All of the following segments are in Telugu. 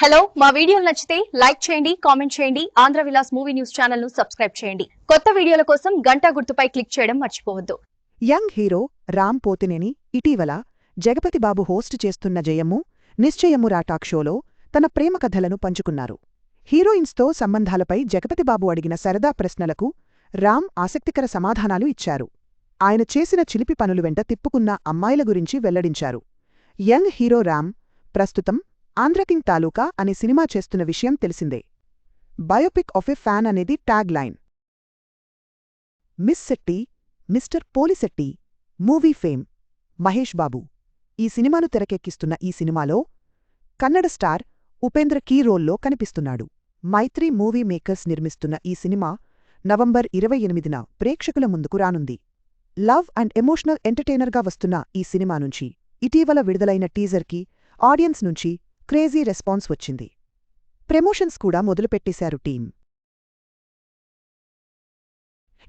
హలో మా వీడియోలు నచ్చితే లైక్ చేయండి కామెంట్ చేయండి ఆంధ్ర విలాస్ మూవీ న్యూస్ ఛానల్ను సబ్స్క్రైబ్ చేయండి. కొత్త వీడియోల కోసం గంట గుర్తుపై క్లిక్ చేయడం మర్చిపోవద్దు. యంగ్ హీరో రామ్ పోతినేని ఇటీవల జగపతి బాబు హోస్ట్ చేస్తున్న జయమ్ము నిశ్చయము రాటాక్ షోలో తన ప్రేమ కథలను పంచుకున్నారు. హీరోయిన్స్తో సంబంధాలపై జగపతి బాబు అడిగిన సరదా ప్రశ్నలకు రామ్ ఆసక్తికర సమాధానాలు ఇచ్చారు. ఆయన చేసిన చిలిపి పనులు వెంట తిప్పుకున్న అమ్మాయిల గురించి వెల్లడించారు. యంగ్ హీరో రామ్ ప్రస్తుతం ఆంధ్రకింగ్ తాలూకా అనే సినిమా చేస్తున్న విషయం తెలిసిందే. బయోపిక్ ఆఫ్ ఎ ఫ్యాన్ అనేది tag line. Miss Shetty mister Polishetty movie fame Mahesh Babu. ఈ సినిమాను తెరకెక్కిస్తున్న ఈ సినిమాలో కన్నడ స్టార్ ఉపేంద్ర కీ రోల్లో కనిపిస్తున్నాడు. మైత్రి మూవీ మేకర్స్ నిర్మిస్తున్న ఈ సినిమా నవంబర్ ఇరవై ఎనిమిదిన ప్రేక్షకుల ముందుకు రానుంది. లవ్ అండ్ ఎమోషనల్ ఎంటర్టైనర్గా వస్తున్న ఈ సినిమా నుంచి ఇటీవల విడుదలైన టీజర్కి ఆడియన్స్ నుంచి క్రేజీ రెస్పాన్స్ వచ్చింది. ప్రమోషన్స్ కూడా మొదలుపెట్టేశారు టీం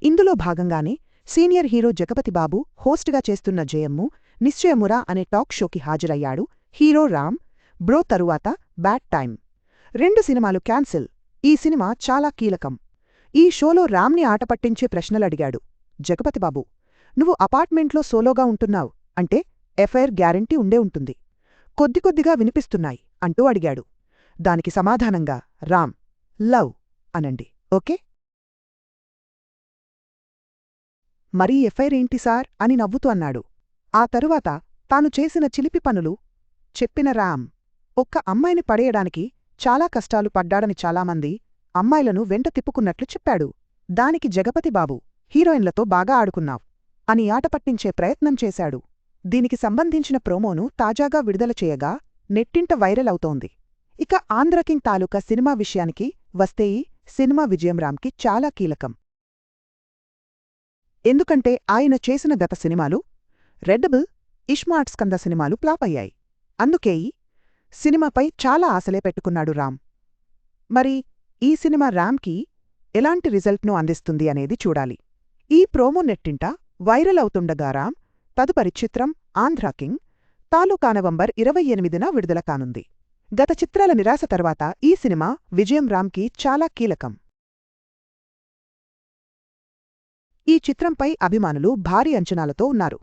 ఇందులో భాగంగానే సీనియర్ హీరో జగపతి బాబు హోస్ట్గా చేస్తున్న జయమ్ము నిశ్చయమురా అనే టాక్ షోకి హాజరయ్యాడు హీరో రామ్ బ్రో తరువాత బ్యాడ్ టైం రెండు సినిమాలు క్యాన్సిల్ ఈ సినిమా చాలా కీలకం. ఈ షోలో రామ్ని ఆటపట్టించే ప్రశ్నలడిగాడు జగపతిబాబు నువ్వు అపార్ట్మెంట్లో సోలోగా ఉంటున్నావు అంటే ఎఫ్ఐఆర్ గ్యారంటీ ఉండే ఉంటుంది. కొద్ది కొద్దిగా వినిపిస్తున్నాయి. అంటూ అడిగాడు. దానికి సమాధానంగా రామ్ లవ్ అనండి. ఓకే? మరీ ఎఫ్ఐఆర్ ఏంటి సార్? అని నవ్వుతూ అన్నాడు. ఆ తరువాత తాను చేసిన చిలిపి పనులు చెప్పిన రామ్ ఒక్క అమ్మాయిని పడేయడానికి చాలా కష్టాలు పడ్డాడని చాలామంది అమ్మాయిలను వెంట తిప్పుకున్నట్లు చెప్పాడు. దానికి జగపతి బాబు హీరోయిన్లతో బాగా ఆడుకున్నావు అని ఆట పట్టించే ప్రయత్నం చేశాడు. దీనికి సంబంధించిన ప్రోమోను తాజాగా విడుదల చేయగా నెట్టింట వైరల్ అవుతోంది. ఇక ఆంధ్రకింగ్ తాలూకా సినిమా విషయానికి వస్తే ఈ సినిమా విజయం రామ్కి చాలా కీలకం. ఎందుకంటే ఆయన చేసిన గత సినిమాలు రెడ్డబుల్ ఇష్మార్ట్ స్కంద సినిమాలు ఫ్లాప్ అయ్యాయి. అందుకే ఈ సినిమాపై చాలా ఆశలే పెట్టుకున్నాడు రామ్. మరి ఈ సినిమా రామ్కి ఎలాంటి రిజల్ట్ను అందిస్తుంది అనేది చూడాలి. ఈ ప్రోమో నెట్టింట వైరల్ అవుతుండగా రామ్ తదుపరి చిత్రం ఆంధ్రా కింగ్ తాలూకా నవంబర్ ఇరవై ఎనిమిదిన విడుదల కానుంది. గత చిత్రాల నిరాశ తర్వాత ఈ సినిమా విజయం రామ్కి చాలా కీలకం. ఈ చిత్రంపై అభిమానులు భారీ అంచనాలతో ఉన్నారు.